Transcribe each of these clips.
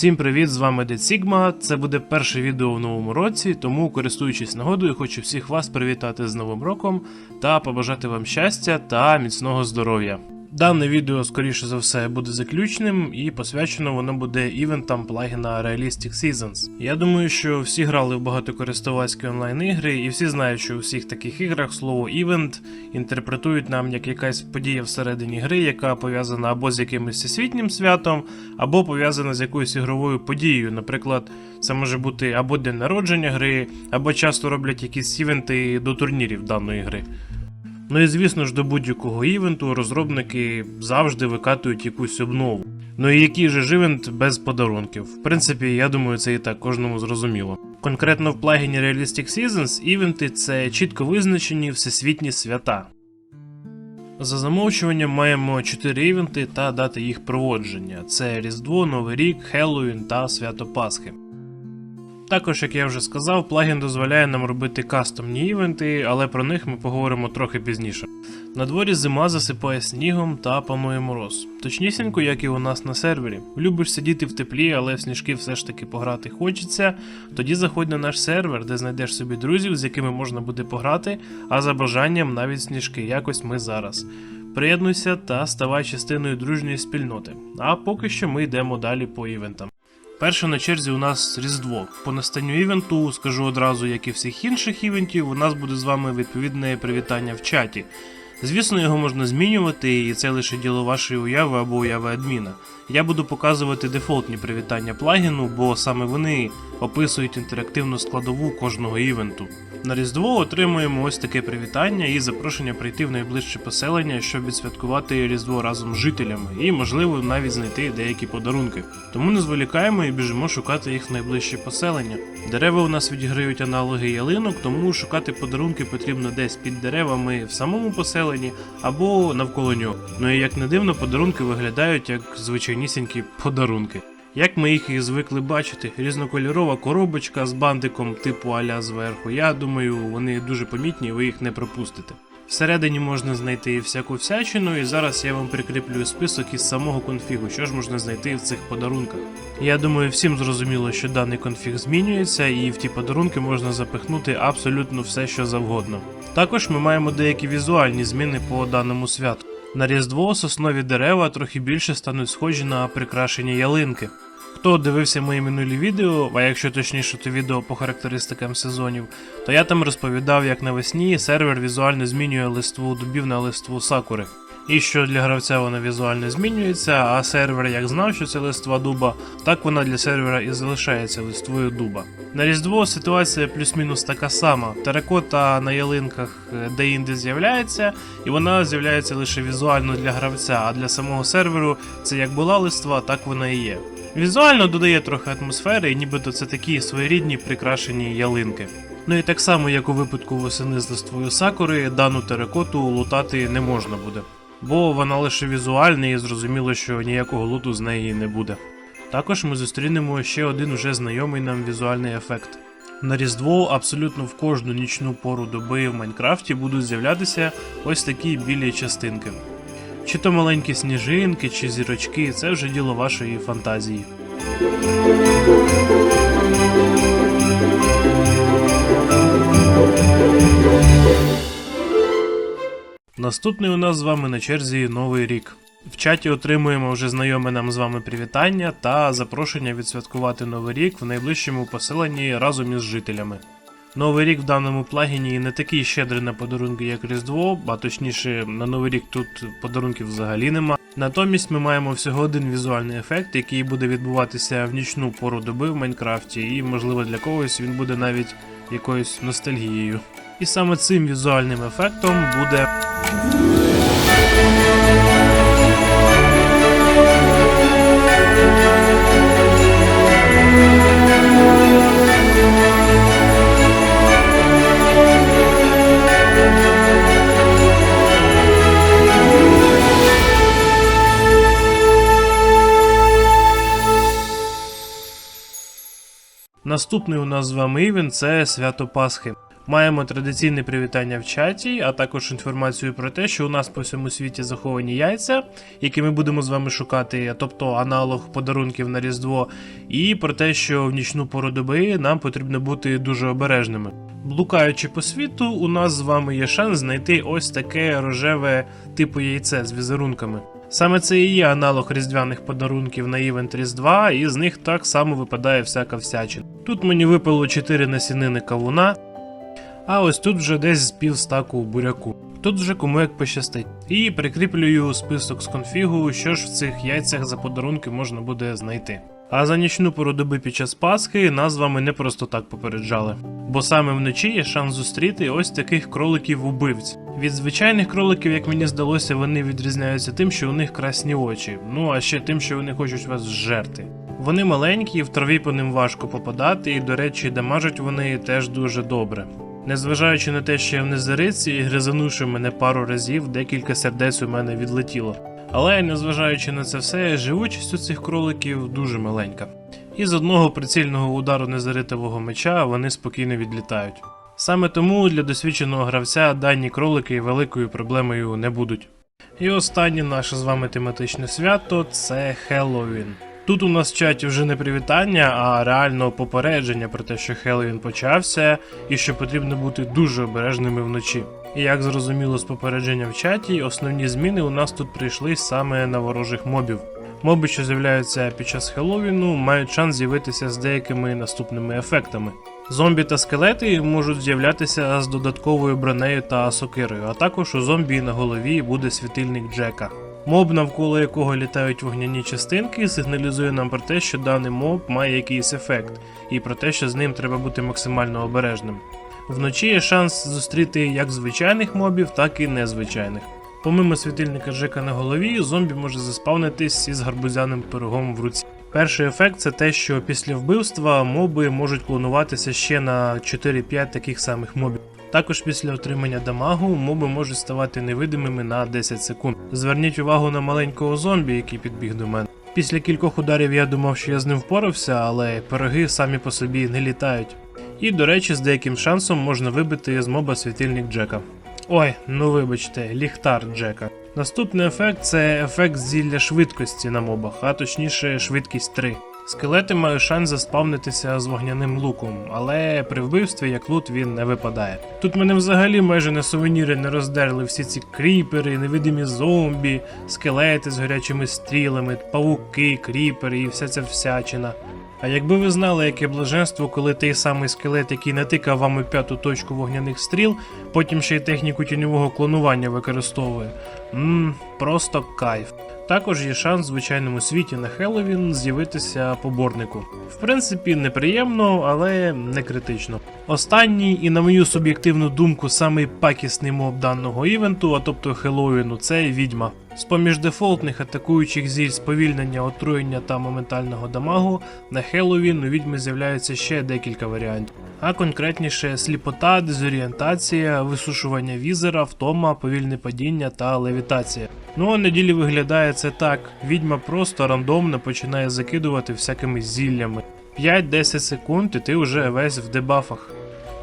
Всім привіт, з вами Дед Сігма. Це буде перше відео в новому році, тому, користуючись нагодою, хочу всіх вас привітати з Новим роком та побажати вам щастя та міцного здоров'я. Дане відео, скоріше за все, буде заключним і посвячено воно буде івентам плагіна Realistic Seasons. Я думаю, що всі грали в багатокористувацькі онлайн-ігри, і всі знають, що у всіх таких іграх слово івент інтерпретують нам як якась подія всередині гри, яка пов'язана або з якимось всесвітнім святом, або пов'язана з якоюсь ігровою подією. Наприклад, це може бути або день народження гри, або часто роблять якісь івенти до турнірів даної гри. Ну і звісно ж, до будь-якого івенту розробники завжди викатують якусь обнову. Ну і який же ж івент без подарунків? В принципі, я думаю, це і так кожному зрозуміло. Конкретно в плагіні Realistic Seasons івенти це чітко визначені всесвітні свята. За замовчуванням маємо 4 івенти та дати їх проводження: це Різдво, Новий рік, Хеллоуін та Свято Пасхи. Також, як я вже сказав, плагін дозволяє нам робити кастомні івенти, але про них ми поговоримо трохи пізніше. На дворі зима засипає снігом та панує мороз. Точнісінько, як і у нас на сервері. Любиш сидіти в теплі, але в сніжки все ж таки пограти хочеться. Тоді заходь на наш сервер, де знайдеш собі друзів, з якими можна буде пограти, а за бажанням навіть сніжки, якось ми зараз. Приєднуйся та ставай частиною дружньої спільноти. А поки що ми йдемо далі по івентам. Перше на черзі у нас Різдво. По настанню івенту, скажу одразу, як і всіх інших івентів, у нас буде з вами відповідне привітання в чаті. Звісно, його можна змінювати, і це лише діло вашої уяви або уяви адміна. Я буду показувати дефолтні привітання плагіну, бо саме вони описують інтерактивну складову кожного івенту. На Різдво отримуємо ось таке привітання і запрошення прийти в найближче поселення, щоб відсвяткувати Різдво разом з жителями, і можливо навіть знайти деякі подарунки. Тому не зволікаємо і біжимо шукати їх в найближче поселення. Дерева у нас відіграють аналоги ялинок, тому шукати подарунки потрібно десь під деревами в самому поселенні або навколо нього. Ну і як не дивно, подарунки виглядають як звичайнісінькі подарунки. Як ми їх і звикли бачити, різнокольорова коробочка з бантиком типу аля зверху. Я думаю, вони дуже помітні, ви їх не пропустите. Всередині можна знайти всяку всячину, і зараз я вам прикріплю список із самого конфігу, що ж можна знайти в цих подарунках. Я думаю, всім зрозуміло, що даний конфіг змінюється, і в ті подарунки можна запихнути абсолютно все, що завгодно. Також ми маємо деякі візуальні зміни по даному святу. На Різдво соснові дерева трохи більше стануть схожі на прикрашені ялинки. Хто дивився мої минулі відео, а якщо точніше, то відео по характеристикам сезонів, то я там розповідав, як навесні сервер візуально змінює листву дубів на листву сакури. І що для гравця вона візуально змінюється, а сервер як знав, що це листва дуба, так вона для сервера і залишається листвою дуба. На Різдво ситуація плюс-мінус така сама. Теракота на ялинках е, де-інде з'являється, і вона з'являється лише візуально для гравця, а для самого серверу це як була листва, так вона і є. Візуально додає трохи атмосфери, і нібито це такі своєрідні прикрашені ялинки. Ну і так само, як у випадку восени з листвою сакури, дану теракоту лутати не можна буде. Бо вона лише візуальна і зрозуміло, що ніякого луту з неї не буде. Також ми зустрінемо ще один уже знайомий нам візуальний ефект. На Різдво абсолютно в кожну нічну пору доби в Майнкрафті будуть з'являтися ось такі білі частинки. Чи то маленькі сніжинки, чи зірочки, це вже діло вашої фантазії. Наступний у нас з вами на черзі Новий рік. В чаті отримуємо вже знайоме нам з вами привітання та запрошення відсвяткувати Новий рік в найближчому поселенні разом із жителями. Новий рік в даному плагіні не такий щедрий на подарунки, як Різдво, а точніше, на Новий рік тут подарунків взагалі нема. Натомість ми маємо всього один візуальний ефект, який буде відбуватися в нічну пору доби в Майнкрафті, і, можливо, для когось він буде навіть якоюсь ностальгією. І саме цим візуальним ефектом буде. Наступний у нас з вами івент це свято Пасхи. Маємо традиційне привітання в чаті, а також інформацію про те, що у нас по всьому світі заховані яйця, які ми будемо з вами шукати, тобто аналог подарунків на Різдво, і про те, що в нічну пору доби нам потрібно бути дуже обережними. Блукаючи по світу, у нас з вами є шанс знайти ось таке рожеве типу яйце з візерунками. Саме це і є аналог різдвяних подарунків на івент Різдва, і з них так само випадає всяка всячина. Тут мені випало 4 насінини кавуна, а ось тут вже десь з пів стаку буряку. Тут вже кому як пощастить. І прикріплюю список з конфігу, що ж в цих яйцях за подарунки можна буде знайти. А за нічну пору доби під час Пасхи нас з вами не просто так попереджали. Бо саме вночі є шанс зустріти ось таких кроликів-убивць. Від звичайних кроликів, як мені здалося, вони відрізняються тим, що у них красні очі, ну а ще тим, що вони хочуть вас зжерти. Вони маленькі, в траві по ним важко попадати, і, до речі, дамажать вони теж дуже добре. Незважаючи на те, що я в незариці і гризанувши мене пару разів, декілька сердець у мене відлетіло. Але незважаючи на це все, живучість у цих кроликів дуже маленька. І з одного прицільного удару незаритового меча вони спокійно відлітають. Саме тому для досвідченого гравця дані кролики великою проблемою не будуть. І останнє наше з вами тематичне свято це Хеллоуін. Тут у нас в чаті вже не привітання, а реально попередження про те, що Хеллоуін почався і що потрібно бути дуже обережними вночі. І як зрозуміло з попередження в чаті, основні зміни у нас тут прийшли саме на ворожих мобів. Моби, що з'являються під час Хеллоуіну, мають шанс з'явитися з деякими наступними ефектами. Зомбі та скелети можуть з'являтися з додатковою бронею та сокирою, а також у зомбі на голові буде світильник Джека. Моб, навколо якого літають вогняні частинки, сигналізує нам про те, що даний моб має якийсь ефект, і про те, що з ним треба бути максимально обережним. Вночі є шанс зустріти як звичайних мобів, так і незвичайних. Помимо світильника Джека на голові, зомбі може заспавнитись із гарбузяним пирогом в руці. Перший ефект це те, що після вбивства моби можуть клонуватися ще на 4-5 таких самих мобів. Також після отримання дамагу моби можуть ставати невидимими на 10 секунд. Зверніть увагу на маленького зомбі, який підбіг до мене. Після кількох ударів я думав, що я з ним впорався, але пироги самі по собі не літають. І, до речі, з деяким шансом можна вибити з моба світильник Джека. Ой, ну вибачте, ліхтар Джека. Наступний ефект це ефект зілля швидкості на мобах, а точніше швидкість 3. Скелети мають шанс заспавнитися з вогняним луком, але при вбивстві як лут він не випадає. Тут мене взагалі майже на сувеніри не роздерли всі ці кріпери, невидимі зомбі, скелети з горячими стрілами, павуки, кріпери і вся ця всячина. А якби ви знали, яке блаженство, коли той самий скелет, який натикав вам у п'яту точку вогняних стріл, потім ще й техніку тіньового клонування використовує. Ммм, просто кайф. Також є шанс в звичайному світі на Хеллоуін з'явитися поборнику. В принципі, неприємно, але не критично. Останній і, на мою суб'єктивну думку, самий пакісний моб даного івенту, а тобто Хеллоуіну, це відьма. З поміж дефолтних атакуючих зіль сповільнення, отруєння та моментального дамагу на Хеллоуін у відьми з'являється ще декілька варіантів. А конкретніше сліпота, дезорієнтація, висушування візера, втома, повільне падіння та левітація. Ну а на ділі виглядає це так: відьма просто рандомно починає закидувати всякими зіллями. 5-10 секунд, і ти вже весь в дебафах.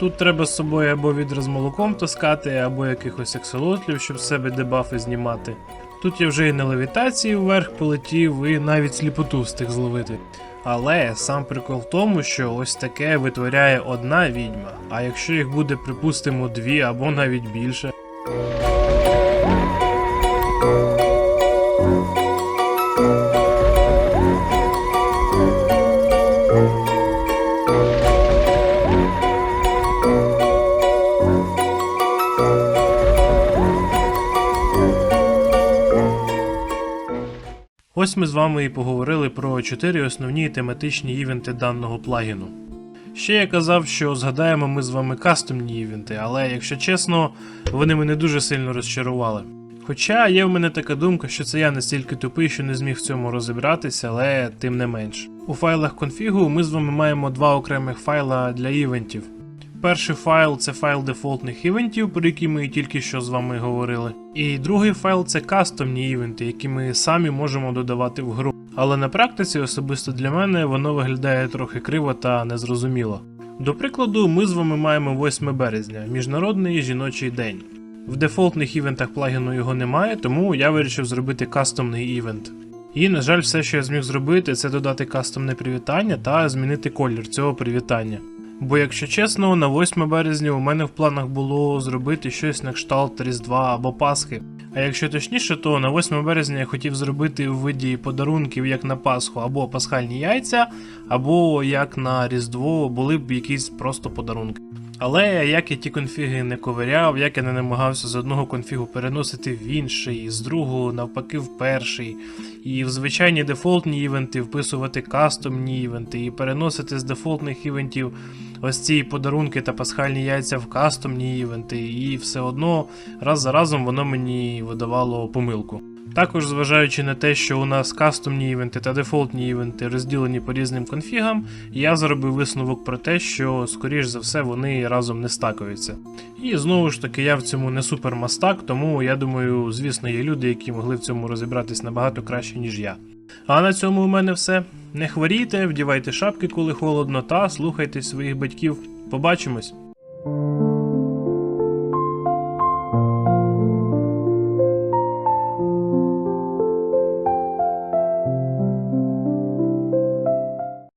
Тут треба з собою або відра з молоком таскати, або якихось аксолотлів, щоб себе дебафи знімати. Тут я вже і на левітації вверх полетів, і навіть сліпоту встиг зловити. Але сам прикол в тому, що ось таке витворяє одна відьма, а якщо їх буде, припустимо, дві або навіть більше. Ось ми з вами і поговорили про чотири основні тематичні івенти даного плагіну. Ще я казав, що згадаємо ми з вами кастомні івенти, але якщо чесно, вони мене дуже сильно розчарували. Хоча є в мене така думка, що це я настільки тупий, що не зміг в цьому розібратися, але тим не менш. У файлах конфігу ми з вами маємо два окремих файла для івентів. Перший файл це файл дефолтних івентів, про які ми тільки що з вами говорили. І другий файл це кастомні івенти, які ми самі можемо додавати в гру. Але на практиці, особисто для мене, воно виглядає трохи криво та незрозуміло. До прикладу, ми з вами маємо 8 березня, Міжнародний жіночий день. В дефолтних івентах плагіну його немає, тому я вирішив зробити кастомний івент. І, на жаль, все, що я зміг зробити, це додати кастомне привітання та змінити колір цього привітання. Бо, якщо чесно, на 8 березня у мене в планах було зробити щось на кшталт Різдва або Пасхи. А якщо точніше, то на 8 березня я хотів зробити в виді подарунків як на Пасху або пасхальні яйця, або як на Різдво були б якісь просто подарунки. Але як я ті конфіги не ковиряв, як я не намагався з одного конфігу переносити в інший, з другого навпаки в перший, і в звичайні дефолтні івенти вписувати кастомні івенти, і переносити з дефолтних івентів ось ці подарунки та пасхальні яйця в кастомні івенти, і все одно раз за разом воно мені видавало помилку. Також, зважаючи на те, що у нас кастомні івенти та дефолтні івенти розділені по різним конфігам, я зробив висновок про те, що, скоріш за все, вони разом не стакаються. І знову ж таки, я в цьому не супермастак, тому я думаю, звісно, є люди, які могли в цьому розібратись набагато краще, ніж я. А на цьому у мене все. Не хворійте, вдівайте шапки, коли холодно, та слухайте своїх батьків. Побачимось!